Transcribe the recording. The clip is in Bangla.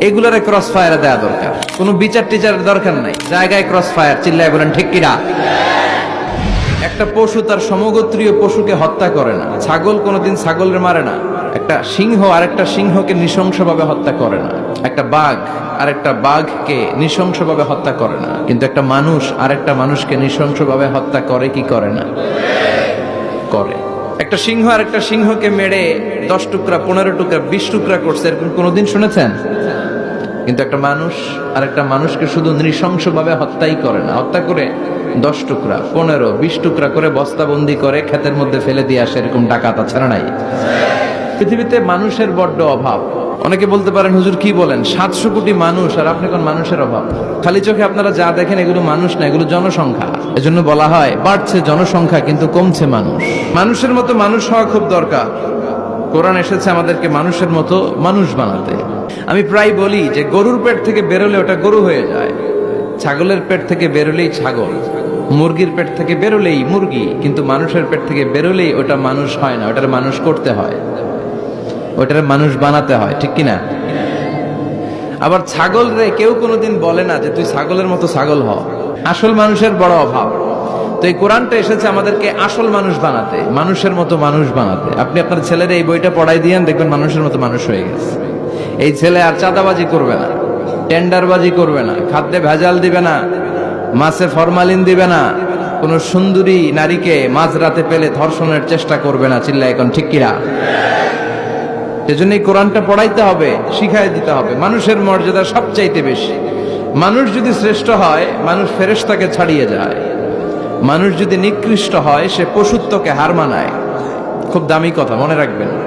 এগুলোরে ক্রস ফায়ারে দেওয়া দরকার। কোনো বিচার টিচারের দরকার নাই। জায়গায় ক্রস ফায়ার চিল্লায় বলেন, ঠিক কিনা? একটা পশু তার সমগোত্রীয় পশুকে হত্যা করে না। ছাগল কোনোদিন ছাগলের মারে না। একটা সিংহ আরেকটা সিংহকে নৃশংসভাবে হত্যা করে না। একটা বাঘ আরেকটা বাঘকে নৃশংসভাবে হত্যা করে না। কিন্তু একটা মানুষ আরেকটা মানুষকে নৃশংসভাবে হত্যা করে কি করে না? করে। একটা সিংহ আর একটা সিংহকে মেরে দশ টুকরা, পনেরো টুকরা, বিশ টুকরা করছে, এরকম কোনোদিন শুনেছেন? কিন্তু একটা মানুষ আর একটা মানুষকে শুধু নৃশংসভাবে হত্যাই করে না। হত্যা করে দশ টুকরা, পনেরো, বিশ টুকরা করে বস্তাবন্দি করে ক্ষেতের মধ্যে ফেলে দিয়ে আসে এরকম ডাকাত ছাড়া নাই? পৃথিবীতে মানুষের বড্ড অভাব। অনেকে বলতে পারেন, হুজুর কি বলেন? সাতশো কোটি মানুষ, আর আপনি কোন মানুষের অভাব? খালি চোখে আপনারা যা দেখেন এগুলো মানুষ না, এগুলো জনসংখ্যা। এজন্য বলা হয়, বাড়ছে জনসংখ্যা কিন্তু কমছে মানুষ। মানুষের মতো মানুষ হওয়া খুব দরকার। কোরআন এসেছে আমাদেরকে মানুষের মতো মানুষ বানাতে। আমি প্রায় বলি যে গরুর পেট থেকে বেরোলে ওটা গরু হয়ে যায়। ছাগলের পেট থেকে বেরোলেই ছাগল, মুরগির পেট থেকে বেরোলেই মুরগি, কিন্তু মানুষের পেট থেকে বেরোলেই ওটা মানুষ হয় না, ওটার মানুষ করতে হয়। ওটার মানুষ বানাতে হয়, ঠিক কিনা? আবার ছাগল রে কেউ কোনোদিন বলে না যে তুই ছাগলের মতো ছাগল হ। আসল মানুষের বড় অভাব। এই কোরআনটা এসেছে আমাদেরকে আসল মানুষ বানাতে, মানুষের মতো মানুষ বানাতে। আপনি আপনার ছেলের এই বইটা পড়াই দিয়েন, দেখবেন মানুষের মতো মানুষ হয়ে গেছে। এই ছেলে আর চাঁদাবাজি করবে না, টেন্ডারবাজি করবে না, খাদ্যে ভেজাল দিবে না, মাছে ফরমালিন দিবে না, কোন সুন্দরী নারীকে মাঝরাতে পেলে ধর্ষণের চেষ্টা করবে না চিল্লা এখন ঠিক কিরা এজন্য এই কোরআনটা পড়াইতে হবে, শিখাই দিতে হবে, মানুষের মর্যাদা সবচাইতে বেশি। মানুষ যদি শ্রেষ্ঠ হয়, মানুষ ফেরেশতাকে ছাড়িয়ে যায়। মানুষ যদি নিকৃষ্ট হয় সে পশুত্বকে হার মানায়। খুব দামি কথা মনে রাখবেন।